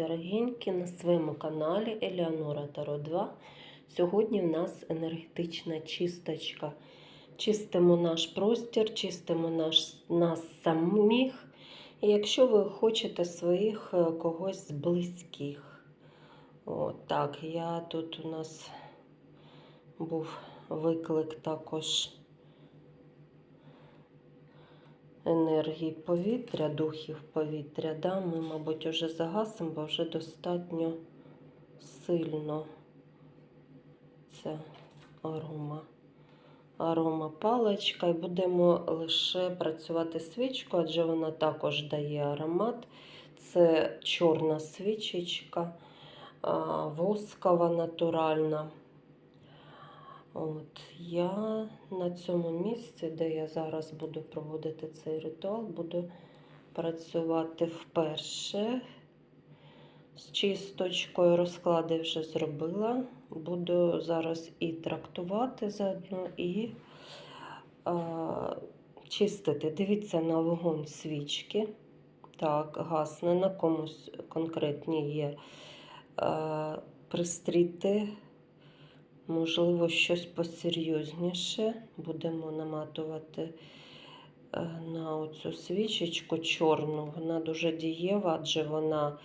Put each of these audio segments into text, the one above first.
дорогенькі, на своєму каналі Еліанора Таро 2. Сьогодні в нас енергетична чисточка. Чистимо наш простір, чистимо наш, нас самих. І якщо ви хочете своїх е, когось з близьких. От, так, я тут у нас був виклик також енергії повітря, духів повітря. Да? Ми, мабуть, вже загасимо, бо вже достатньо сильно ця арома. Арома паличка. І будемо лише працювати свічкою, адже вона також дає аромат. Це чорна свічечка, воскова натуральна. От я на цьому місці, де я зараз буду проводити цей ритуал, буду працювати вперше. З чисточкою розклади вже зробила. Буду зараз і трактувати заодно, і а, чистити. Дивіться на вогонь свічки. Так, гасне, на комусь конкретні є а, пристріти. Можливо, щось посерйозніше. Будемо наматувати е, на оцю свічечку чорну. Вона дуже дієва, адже вона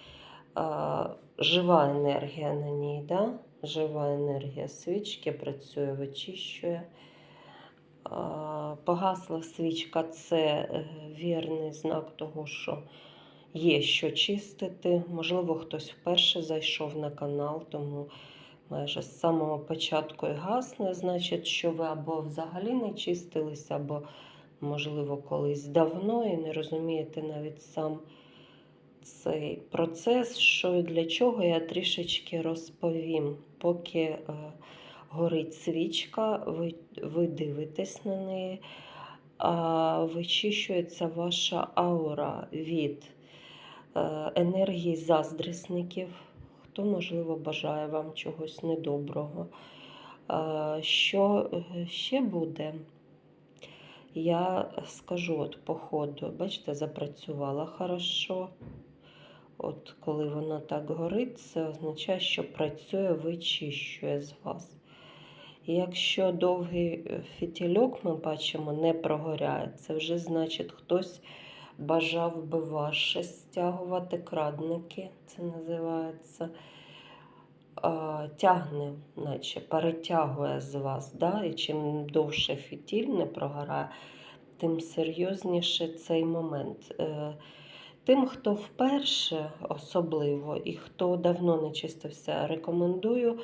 а, жива енергія на ній. Да? Жива енергія свічки працює, вичищує. Погасла свічка це е, вірний знак того, що є що чистити. Можливо, хтось вперше зайшов на канал, тому майже з самого початку і гасне, значить, що ви або взагалі не чистилися, або, можливо, колись давно і не розумієте навіть сам цей процес, що і для чого я трішечки розповім. Поки е, горить свічка, ви, ви дивитесь на неї, а вичищується ваша аура від е, енергії заздрісників хто, можливо, бажає вам чогось недоброго. Що е, ще буде? Я скажу от по ходу, бачите, запрацювала хорошо. От коли вона так горить, це означає, що працює, вичищує з вас. І якщо довгий е, фітільок, ми бачимо, не прогоряє, це вже значить хтось бажав би ваше стягувати крадники, це називається. Тягне, наче перетягує з вас. Да? І чим довше фітіль не прогорає, тим серйозніше цей момент. Е, тим, хто вперше особливо і хто давно не чистився, рекомендую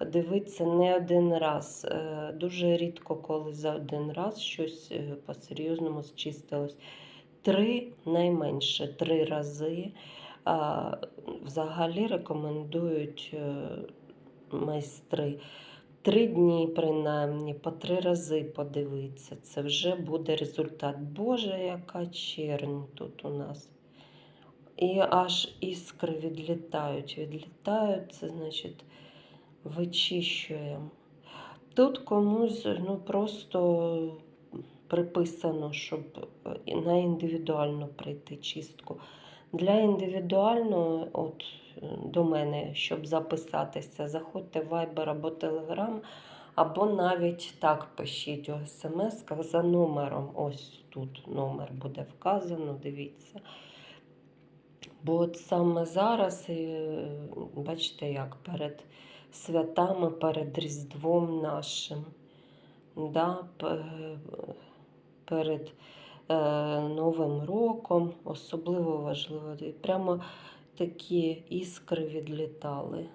дивитися не один раз. Е, дуже рідко, коли за один раз щось е, по-серйозному зчистилось три найменше три рази. Взагалі рекомендують е, майстри три дні, принаймні, по три рази подивитися. Це вже буде результат. Боже, яка чернь тут у нас. І аж іскри відлітають. Відлітають, це значить вичищуємо. Тут комусь ну, просто приписано, щоб е, на індивідуальну прийти чистку. Для індивідуального, от е, до мене, щоб записатися, заходьте в Viber або Telegram, або навіть так пишіть у смс за номером. Ось тут номер буде вказано, дивіться. Бо от саме зараз, е, бачите, як перед святами, перед Різдвом нашим. да, перед е, Новим роком, особливо важливо. І прямо такі іскри відлітали.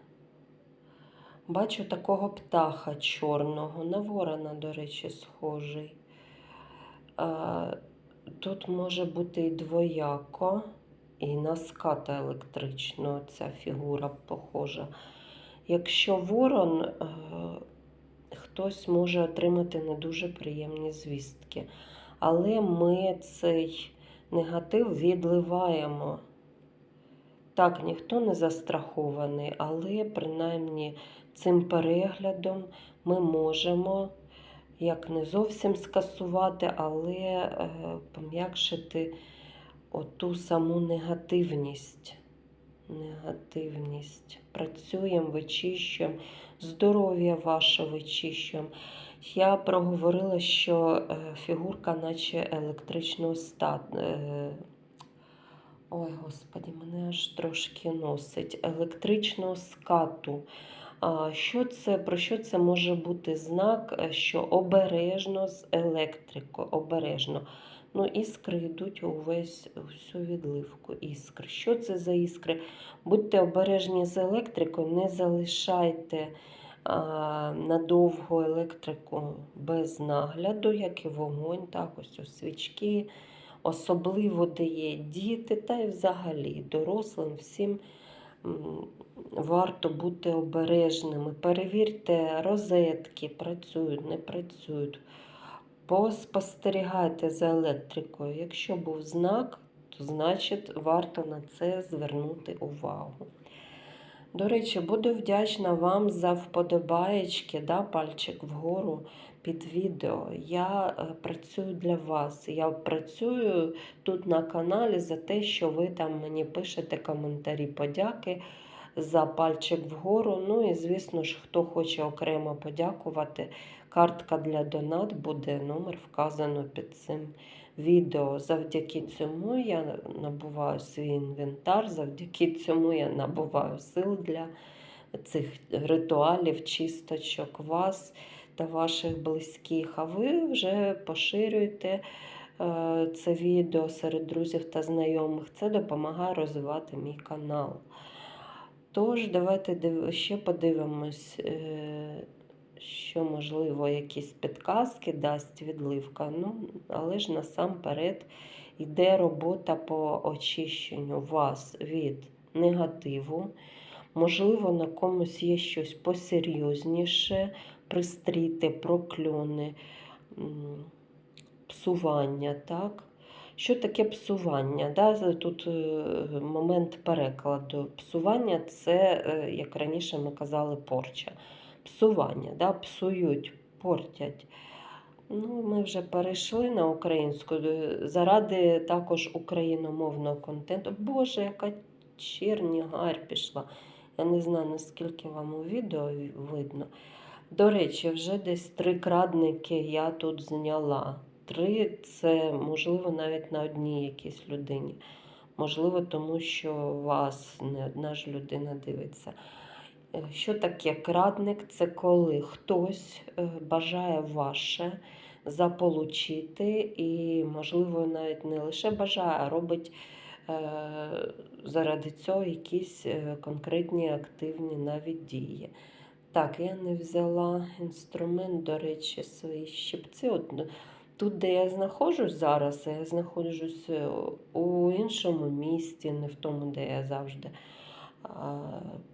Бачу такого птаха чорного, на ворона, до речі, схожий. Е, тут може бути і двояко, і на ската електричного ця фігура похожа. Якщо ворон, е, хтось може отримати не дуже приємні звістки. Але ми цей негатив відливаємо. Так, ніхто не застрахований, але принаймні цим переглядом ми можемо, як не зовсім скасувати, але е, пом'якшити оту саму негативність негативність. Працюємо, вичищуємо, здоров'я ваше вичищуємо. Я проговорила, що е, фігурка, наче електричного стат. е, Ой, господі, мене аж трошки носить. Електричного скату. Що це, про що це може бути знак, е, що обережно з електрикою, обережно. Ну, іскри йдуть увесь всю відливку іскри. Що це за іскри? Будьте обережні з електрикою, не залишайте а, надовго електрику без нагляду, як і вогонь, так, ось у свічки, особливо де є діти, та й взагалі дорослим всім варто бути обережними. Перевірте розетки, працюють, не працюють. Поспостерігайте за електрикою. Якщо був знак, то значить варто на це звернути увагу. До речі, буду вдячна вам за вподобаєчки, да, пальчик вгору під відео. Я е, працюю для вас. Я працюю тут на каналі за те, що ви там мені пишете коментарі подяки за пальчик вгору. Ну і, звісно ж, хто хоче окремо подякувати, картка для донат буде номер вказано під цим відео. Завдяки цьому я набуваю свій інвентар, завдяки цьому я набуваю сил для цих ритуалів, чисточок вас та ваших близьких. А ви вже поширюєте е, це відео серед друзів та знайомих. Це допомагає розвивати мій канал. Тож, давайте ще подивимось, е, що, можливо, якісь підказки дасть відливка. Ну, але ж насамперед йде робота по очищенню вас від негативу. Можливо, на комусь є щось посерйозніше, пристріти, прокльони, псування, так? Що таке псування? Да? Тут е, момент перекладу. Псування це, е, як раніше ми казали, порча. Псування, да? псують, портять. Ну, ми вже перейшли на українську е, заради також україномовного контенту. Боже, яка черні гарь пішла. Я не знаю, наскільки вам у відео видно. До речі, вже десь три крадники я тут зняла. Три це можливо навіть на одній якійсь людині. Можливо, тому що вас не одна ж людина дивиться. Е, Що таке крадник? Це коли хтось е, бажає ваше заполучити, і, можливо, навіть не лише бажає, а робить е, заради цього якісь конкретні активні навіть дії. Так, я не взяла інструмент, до речі, свої щипці. От, ну, тут, де я знаходжусь зараз, я знаходжусь у іншому місті, не в тому, де я завжди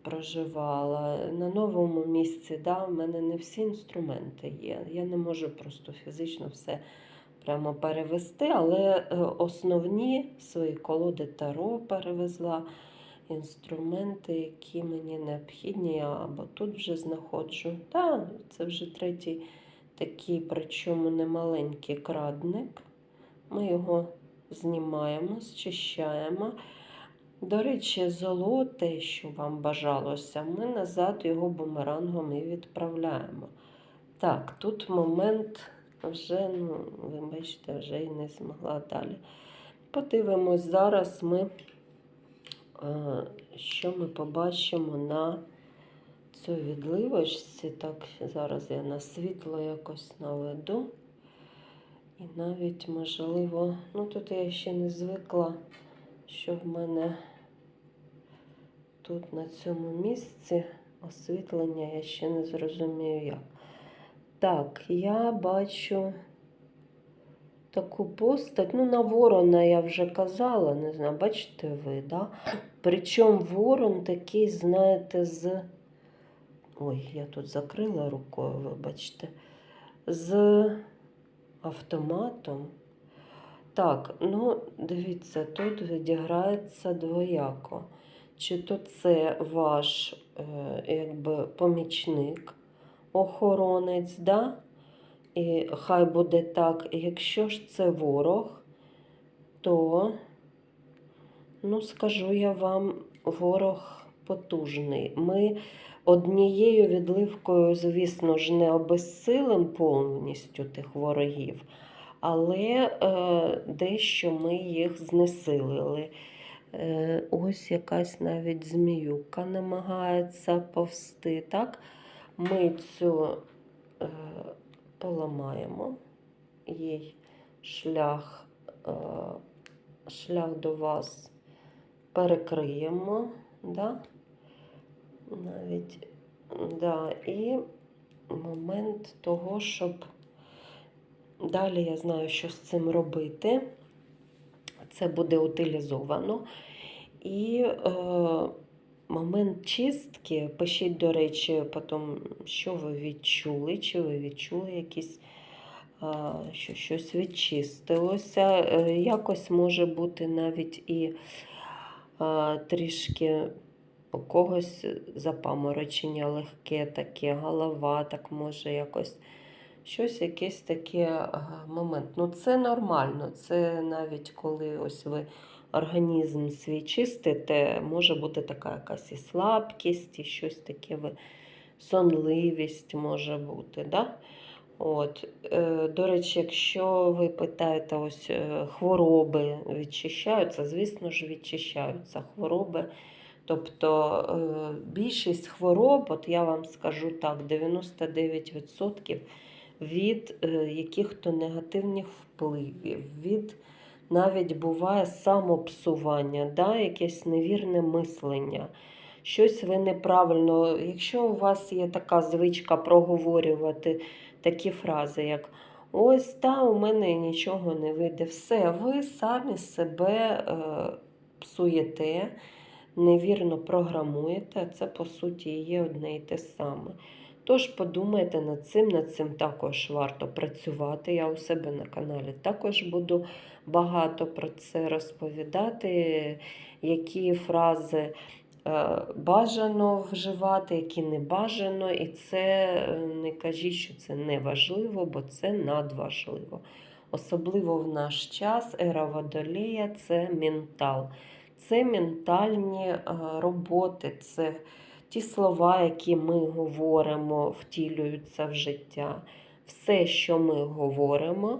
проживала. На новому місці, да, в мене не всі інструменти є. Я не можу просто фізично все прямо перевести, але е, основні свої колоди таро перевезла. Інструменти, які мені необхідні, я або тут вже знаходжу. Так, це вже третій такий, причому немаленький крадник. Ми його знімаємо, зчищаємо. До речі, золоте, що вам бажалося, ми назад його бумерангом і відправляємо. Так, тут момент вже, ну, ви бачите, вже і не змогла далі. Подивимось, зараз ми, е, що ми побачимо на цій відливочці. Так, зараз я на світло якось наведу. І навіть, можливо, ну тут я ще не звикла, що в мене тут на цьому місці освітлення, я ще не зрозумію як. Так, я бачу таку постать. Ну, на ворона я вже казала, не знаю, бачите ви, да? Причому ворон такий, знаєте, з. Ой, я тут закрила рукою, вибачте, з автоматом. Так, ну, дивіться, тут відіграється двояко. Чи то це ваш е, якби помічник, охоронець, да? І хай буде так. Якщо ж це ворог, то Ну, скажу я вам, ворог потужний. Ми однією відливкою, звісно ж, не обезсилим повністю тих ворогів, але е, дещо ми їх знесилили. Е, ось якась навіть зміюка намагається повсти. Так? Ми цю е, поламаємо, їй шлях, е, шлях до вас перекриємо. Да? Навіть, да, і момент того, щоб далі я знаю, що з цим робити. Це буде утилізовано. І е, момент чистки, пишіть, до речі, потім, що ви відчули, чи ви відчули якісь, е, що щось відчистилося. Е, якось може бути навіть і е, трішки у когось запаморочення легке, таке, голова, так може якось щось, якийсь такий е, момент. Ну, це нормально. Це навіть коли ось ви організм свій чистите, може бути така якась і слабкість, і щось таке ви, сонливість може бути. Да? От, е, до речі, якщо ви питаєте, ось е, хвороби відчищаються, звісно ж, відчищаються хвороби. Тобто більшість хвороб, от я вам скажу так, 99% від е, яких-то негативних впливів, від навіть буває самопсування, да, якесь невірне мислення. Щось ви неправильно, якщо у вас є така звичка проговорювати такі фрази, як ось та у мене нічого не вийде, все, ви самі себе е, псуєте, невірно програмуєте, це по суті є одне і те саме. Тож подумайте над цим, над цим також варто працювати. Я у себе на каналі також буду багато про це розповідати, які фрази е, бажано вживати, які не бажано. І це е, не кажіть, що це не важливо, бо це надважливо. Особливо в наш час ера водолія це ментал. Це ментальні е, роботи, це ті слова, які ми говоримо, втілюються в життя. Все, що ми говоримо,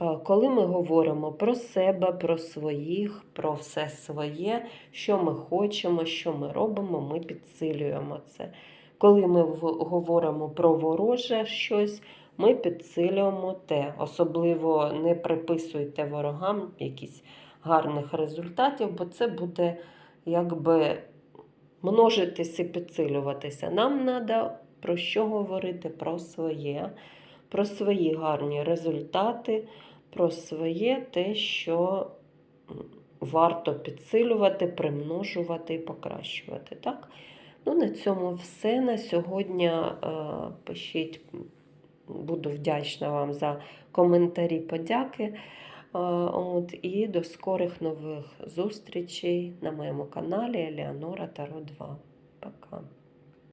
е, коли ми говоримо про себе, про своїх, про все своє, що ми хочемо, що ми робимо, ми підсилюємо це. Коли ми говоримо про вороже щось, ми підсилюємо те. Особливо не приписуйте ворогам якісь гарних результатів, бо це буде якби множитись і підсилюватися. Нам треба про що говорити? Про своє, про свої гарні результати, про своє те, що варто підсилювати, примножувати і покращувати. Так? Ну, на цьому все. На сьогодні е, пишіть, буду вдячна вам за коментарі, подяки. От, і до скорих нових зустрічей на моєму каналі Еліанора Таро 2. Пока.